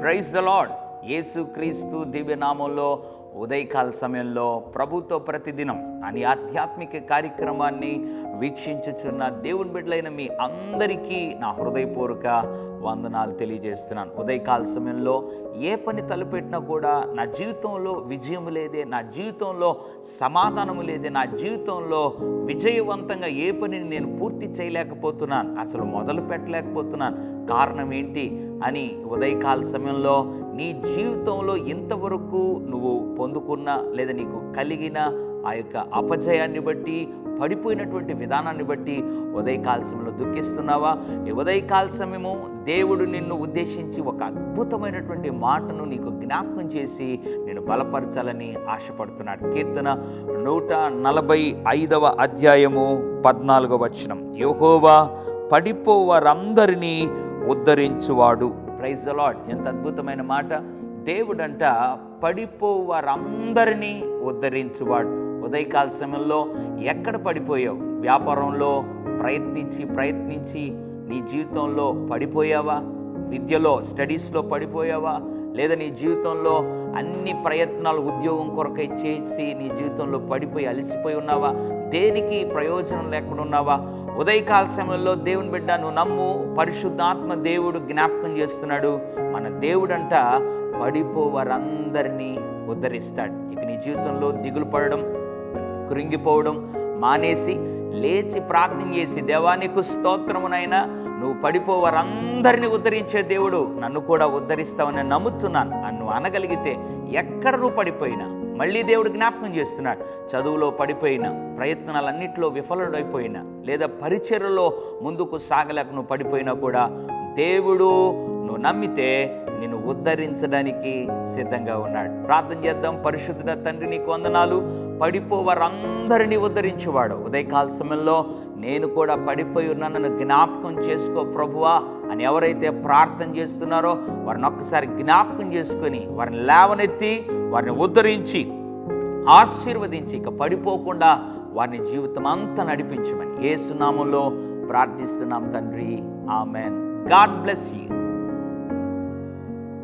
Praise the lord యేసుక్రీస్తు దివ్యనామంలో ఉదయకాల సమయంలో ప్రభుతో ప్రతిదినం అని ఆధ్యాత్మిక కార్యక్రమాన్ని వీక్షించుచున్న దేవుని బిడ్డలైన మీ అందరికీ నా హృదయపూర్వక వందనాలు తెలియజేస్తున్నాను. ఉదయకాల సమయంలో ఏ పని తలపెట్టినా కూడా నా జీవితంలో విజయం లేదే నా జీవితంలో సమాధానము లేదే నా జీవితంలో విజయవంతంగా ఏ పనిని నేను పూర్తి చేయలేకపోతున్నాను అసలు మొదలు పెట్టలేకపోతున్నాను. కారణం ఏంటి అని ఉదయకాల సమయంలో నీ జీవితంలో ఇంతవరకు నువ్వు పొందుకున్న లేదా నీకు కలిగిన ఆ యొక్క అపజయాన్ని బట్టి పడిపోయినటువంటి విధానాన్ని బట్టి ఉదయకాల సమయంలో దుఃఖిస్తున్నావా? ఈ ఉదయకాల సమయము దేవుడు నిన్ను ఉద్దేశించి ఒక అద్భుతమైనటువంటి మాటను నీకు జ్ఞాపకం చేసి నేను బలపరచాలని ఆశపడుతున్నాడు. కీర్తన నూట నలభై ఐదవ అధ్యాయము పద్నాలుగవ వచనం. యహోవా పడిపోవారందరినీ ఉద్ధరించువాడు. ప్రైజ్ అలాట్ ఎంత అద్భుతమైన మాట. దేవుడంట పడిపోవారందరినీ ఉద్ధరించువాడు. ఉదయకాల సమయంలో ఎక్కడ పడిపోయావు? వ్యాపారంలో ప్రయత్నించి ప్రయత్నించి నీ జీవితంలో పడిపోయావా? విద్యలో స్టడీస్లో పడిపోయావా? లేదా నీ జీవితంలో అన్ని ప్రయత్నాలు ఉద్యోగం కొరకై చేసి నీ జీవితంలో పడిపోయి అలసిపోయి ఉన్నావా? దేనికి ప్రయోజనం లేకుండా ఉన్నావా? ఉదయకాల సమయంలో దేవుని బిడ్డ నువ్వు నమ్ము పరిశుద్ధాత్మ దేవుడు జ్ఞాపకం చేస్తున్నాడు. మన దేవుడంట పడిపోవారందరినీ ఉద్ధరిస్తాడు. ఇక నీ జీవితంలో దిగులు పడడం కృంగిపోవడం మానేసి లేచి ప్రార్థన చేసి దేవానికి స్తోత్రమునైనా నువ్వు పడిపోవారందరినీ ఉద్ధరించే దేవుడు నన్ను కూడా ఉద్ధరిస్తావని నమ్ముతున్నాను. నువ్వు అనగలిగితే ఎక్కడ నువ్వు పడిపోయినా మళ్ళీ దేవుడు జ్ఞాపకం చేస్తున్నాడు చదువులో పడిపోయినా ప్రయత్నాలన్నింటిలో విఫలుడైపోయినా లేదా పరిచర్లో ముందుకు సాగలేక నువ్వు పడిపోయినా కూడా దేవుడు నువ్వు నమ్మితే నిన్ను ఉద్ధరించడానికి సిద్ధంగా ఉన్నాడు. ప్రార్థన చేద్దాం పరిశుద్ధ తండ్రి నీకు వందనాలు. పడిపోవారందరినీ ఉద్ధరించేవాడు. ఉదయకాల సమయంలో నేను కూడా పడిపోయి ఉన్నానని నన్ను జ్ఞాపకం చేసుకో ప్రభువా అని ఎవరైతే ప్రార్థన చేస్తున్నారో వారిని ఒక్కసారి జ్ఞాపకం చేసుకొని వారిని లేవనెత్తి వారిని ఉద్ధరించి ఆశీర్వదించి ఇక పడిపోకుండా వారిని జీవితం అంతా నడిపించమని ఏసునామంలో ప్రార్థిస్తున్నాం తండ్రి. ఆమెన్. God bless you.